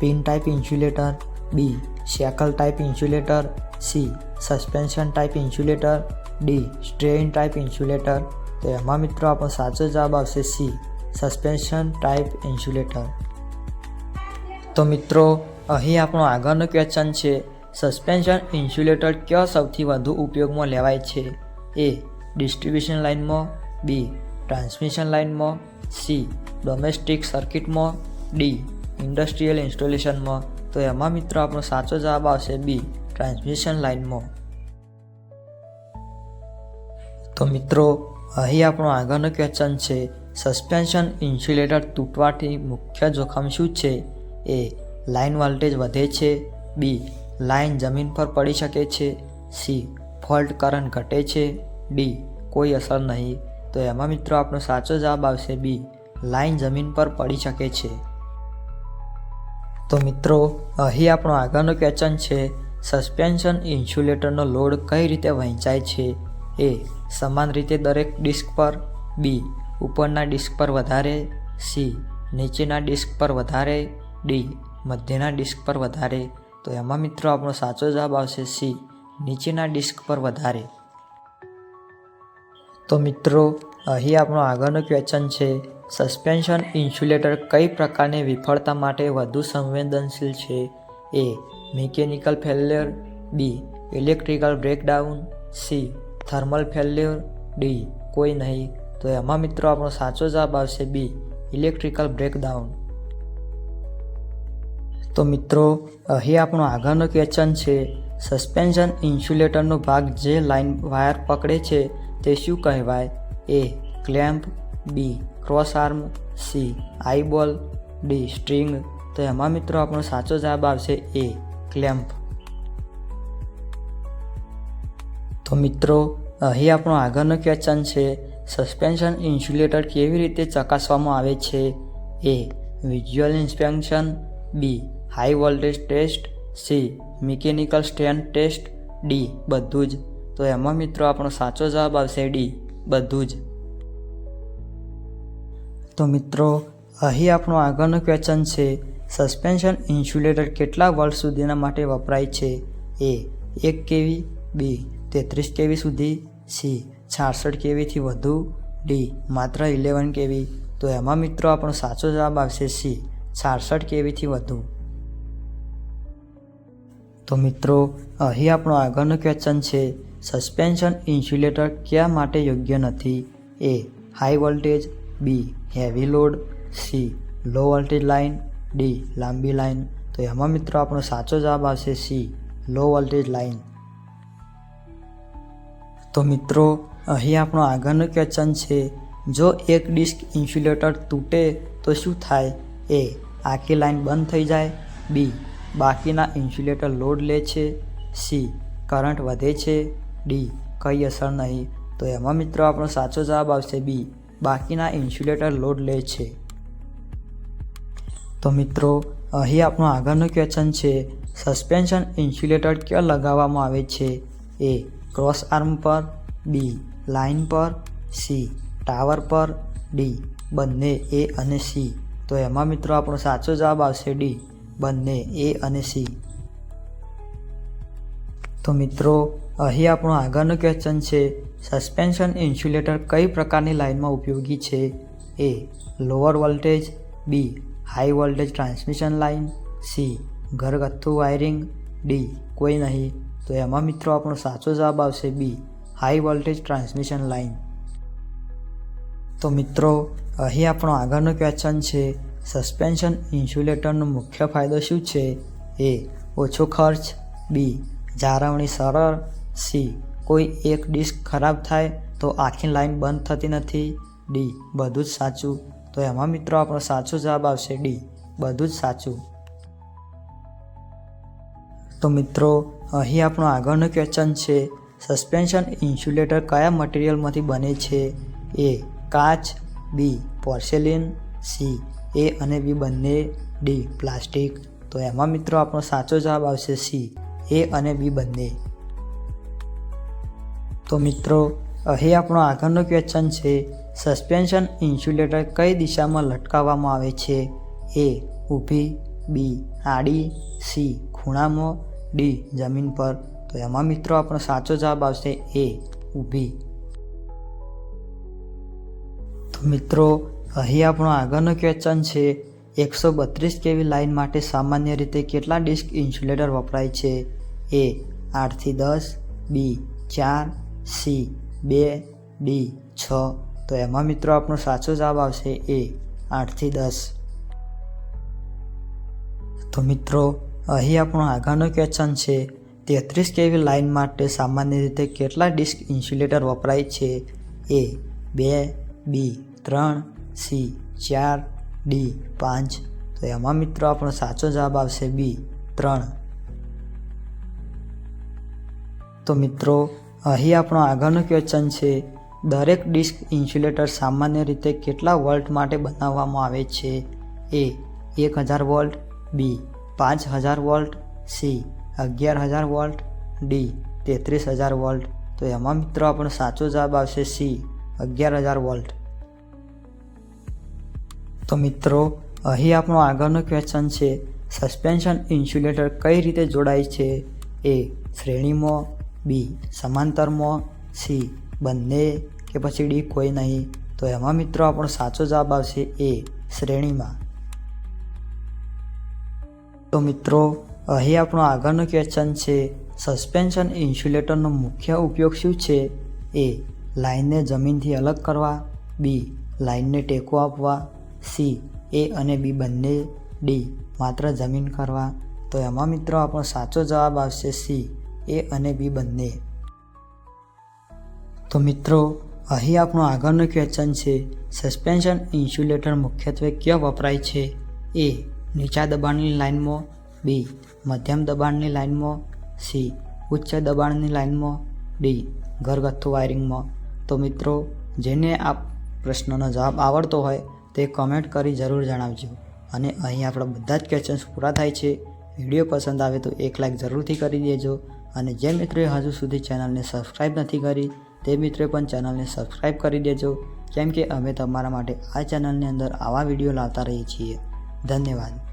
pin type insulator, B, shackle type insulator, C, suspension type insulator, D, strain type insulator. તો એમાં મિત્રો આપણો સાચો જવાબ આવશે સી, સસ્પેન્શન ટાઈપ ઇન્સ્યુલેટર. તો મિત્રો, અહીં આપણો આગળનો ક્વેશ્ચન છે, સસ્પેન્શન ઇન્સ્યુલેટર કયો સૌથી વધુ ઉપયોગમાં લેવાય છે? એ, ડિસ્ટ્રીબ્યુશન લાઇનમાં, બી, ટ્રાન્સમિશન લાઇનમાં, સી, ડોમેસ્ટિક સર્કિટમાં, ડી ઇન્ડસ્ટ્રીયલ ઇન્સ્ટોલેશનમાં. તો એમાં મિત્રો આપણો સાચો જવાબ આવશે બી, ટ્રાન્સમિશન લાઇનમાં. તો મિત્રો, અહીં આપણો આગળનો ક્વેશ્ચન છે સસ્પેન્શન ઇન્સ્યુલેટર તૂટવાથી મુખ્ય જોખમ શું છે? એ, લાઇન વોલ્ટેજ વધે છે. બી, લાઇન જમીન પર પડી શકે છે. સી, ફોલ્ટ કરંટ ઘટે છે. ડી, કોઈ અસર નહીં. તો એમાં મિત્રો આપણો સાચો જવાબ આવશે બી, લાઇન જમીન પર પડી શકે છે. તો મિત્રો, અહીં આપણો આગળનો ક્વેશ્ચન છે સસ્પેન્શન ઇન્સ્યુલેટરનો લોડ કઈ રીતે વહેંચાય છે? એ, સમાન રીતે દરેક ડિસ્ક પર. બી ઉપરના ડિસ્ક પર વધારે. સી નીચેના ડિસ્ક પર વધારે. ડી મધ્યના ડિસ્ક પર વધારે. તો એમાં મિત્રો આપણો સાચો જવાબ આવશે સી નીચેના ડિસ્ક પર વધારે. તો મિત્રો, અહીં આપણો આગળનો ક્વેશ્ચન છે સસ્પેન્શન ઇન્સ્યુલેટર કઈ પ્રકારની વિફળતા માટે વધુ સંવેદનશીલ છે? A. Mechanical failure. B. Electrical breakdown. C. Thermal failure. D. કોઈ નહીં. તો એમાં મિત્રો આપણો સાચો જવાબ આવશે બી. Electrical breakdown. તો મિત્રો, અહીં આપણો આગળનો ક્વેશ્ચન છે, સસ્પેન્શન ઇન્સ્યુલેટરનો ભાગ જે લાઇન વાયર પકડે છે તે શું કહેવાય? A. Clamp. B. Cross arm C, eyeball, D, string. તો એમાં મિત્રો આપણો સાચો જવાબ આવશે એ, ક્લેમ્પ. તો મિત્રો, અહીં આપણો આગળનો ક્વેશ્ચન છે સસ્પેન્શન ઇન્સ્યુલેટર કેવી રીતે ચકાસવામાં આવે છે? A visual inspection B high voltage test C mechanical stand test D, બધું જ. તો એમાં મિત્રો આપણો સાચો જવાબ આવશે ડી, બધું જ. તો મિત્રો, અહીં આપણો આગળનો ક્વેશ્ચન છે સસ્પેન્શન ઇન્સ્યુલેટર કેટલા વર્ષ સુધીના માટે વપરાય છે? એ એક કેવી બી તેત્રીસ કેવી સુધી સી છાસઠ કેવીથી વધુ ડી માત્ર ઇલેવન કેવી? તો એમાં મિત્રો આપણો સાચો જવાબ આવશે સી છાસઠ કેવીથી વધુ. તો મિત્રો, અહીં આપણો આગળનો ક્વેશ્ચન છે સસ્પેન્શન ઇન્સ્યુલેટર ક્યાં માટે યોગ્ય નથી? A high voltage B heavy load C low voltage line D લાંબી લાઇન તો એમાં મિત્રો આપણો સાચો જવાબ આવશે સી લો વોલ્ટેજ લાઇન તો મિત્રો, અહીં આપણો આગળનો ક્વેશ્ચન છે, જો એક ડિસ્ક ઇન્સ્યુલેટર તૂટે તો શું થાય? એ આખી લાઇન બંધ થઈ જાય. બી બાકીના ઇન્સ્યુલેટર લોડ લે છે. સી કરંટ વધે છે. ડી કંઈ અસર નહીં. તો એમાં મિત્રો આપણો સાચો જવાબ આવશે બી બાકીના ઇન્સ્યુલેટર લોડ લે છે. તો મિત્રો, અહીં આપણો આગળનું ક્વેશ્ચન છે સસ્પેન્શન ઇન્સ્યુલેટર ક્યાં લગાવવામાં આવે છે? એ ક્રોસ આર્મ પર બી લાઇન પર સી ટાવર પર ડી બંને એ અને સી તો એમાં મિત્રો આપણો સાચો જવાબ આવશે ડી બંને એ અને સી તો મિત્રો અહીં આપણો આગળનો ક્વેશ્ચન છે સસ્પેન્શન ઇન્સ્યુલેટર કઈ પ્રકારની લાઇનમાં ઉપયોગી છે? A lower voltage B high voltage transmission line C ઘરગથ્થુ વાયરિંગ ડી કોઈ નહીં. તો એમાં મિત્રો આપણો સાચો જવાબ આવશે B high voltage transmission line તો મિત્રો, અહીં આપણો આગળનો ક્વેશ્ચન છે સસ્પેન્શન ઇન્સ્યુલેટરનો મુખ્ય ફાયદો શું છે? એ ઓછો ખર્ચ બી જાળવણી સરળ સી. કોઈ એક ડિશ ખરાબ થાય તો આખી લાઈન બંધ થતી નથી. ડી. બધું જ સાચું. તો એમાં મિત્રો આપણો સાચો જવાબ આવશે ડી. બધું જ સાચું. તો મિત્રો, અહીં આપણો આગળનો ક્વેશ્ચન છે સસ્પેન્શન ઇન્સ્યુલેટર કયા મટીરિયલમાંથી બને છે? એ કાચ, બી પોર્સેલિન, સી એ અને બી બંને, ડી પ્લાસ્ટિક. તો એમાં મિત્રો આપણો સાચો જવાબ આવશે સી. એ અને બી બંને. તો મિત્રો, અહીં આપણો આગળનો ક્વેશ્ચન છે સસ્પેન્શન ઇન્સ્યુલેટર કઈ દિશામાં લટકાવવામાં આવે છે? એ ઊભી બી આડી સી ખૂણામાં ડી જમીન પર. તો એમાં મિત્રો આપણો સાચો જવાબ આવશે એ ઊભી. તો મિત્રો, અહીં આપણો આગળનો ક્વેશ્ચન છે, એકસો બત્રીસ કેવી લાઇન માટે સામાન્ય રીતે કેટલા ડિસ્ક ઇન્સ્યુલેટર વપરાય છે? એ આઠથી દસ બી ચાર સી, બે, ડી, છ. તો એમાં મિત્રો આપણો સાચો જવાબ આવશે એ આઠથી દસ. તો મિત્રો, અહીં આપણો આગળનો ક્વેશ્ચન છે, તેત્રીસ કેવી લાઇન માટે સામાન્ય રીતે કેટલા ડિસ્ક ઇન્સ્યુલેટર વપરાય છે? એ, બે, બી, ત્રણ, સી, ચાર, ડી, પાંચ. તો એમાં મિત્રો આપણો સાચો જવાબ આવશે બી, ત્રણ. તો મિત્રો અહીં આપણો આગળનો ક્વેશ્ચન છે, દરેક ડિસ્ક ઇન્સ્યુલેટર સામાન્ય રીતે કેટલા વોલ્ટ માટે બનાવવામાં આવે છે? એ એક હજાર વોલ્ટ બી પાંચ હજાર વોલ્ટ સી અગિયાર હજાર વોલ્ટ ડી તેત્રીસ હજાર વોલ્ટ. તો એમાં મિત્રો આપણો સાચો જવાબ આવશે સી અગિયાર હજાર વોલ્ટ. તો મિત્રો, અહીં આપણો આગળનો ક્વેશ્ચન છે સસ્પેન્શન ઇન્સ્યુલેટર કઈ રીતે જોડાય છે? એ શ્રેણીમાં બી. સમાંતરમાં, સી. બંને કે પછી ડી કોઈ નહીં. તો એમાં મિત્રો આપણો સાચો જવાબ આવશે એ શ્રેણીમાં. તો મિત્રો, અહીં આપણો આગળનો ક્વેશ્ચન છે સસ્પેન્શન ઇન્સ્યુલેટરનો મુખ્ય ઉપયોગ શું છે? એ લાઇનને જમીનથી અલગ કરવા, બી લાઇનને ટેકો આપવા, સી એ અને બી બંને, ડી માત્ર જમીન કરવા. તો એમાં મિત્રો આપણો સાચો જવાબ આવશે સી. એ અને બી બંને. તો મિત્રો, અહીં આપણો આગળનો ક્વેશ્ચન છે સસ્પેન્શન ઇન્સ્યુલેટર મુખ્યત્વે ક્યાં વપરાય છે? એ નીચા દબાણની લાઇનમાં બી મધ્યમ દબાણની લાઇનમાં સી ઉચ્ચ દબાણની લાઇનમાં ડી ઘરગથ્થુ વાયરિંગમાં તો મિત્રો, જેને આ પ્રશ્નનો જવાબ આવડતો હોય તે કમેન્ટ કરી જરૂર જણાવજો. અને અહીં આપણા બધા જ ક્વેશ્ચન્સ પૂરા થાય છે. વીડિયો પસંદ આવે તો એક લાઇક જરૂરથી કરી દેજો. અને જે મિત્રોએ હજુ સુધી ચેનલને સબસ્ક્રાઈબ નથી કરી, તે મિત્રોએ પણ ચેનલને સબસ્ક્રાઈબ કરી દેજો. કેમ કે અમે તમારા માટે આ ચેનલની અંદર આવા વીડિયો લાવતા રહીએ છીએ. ધન્યવાદ.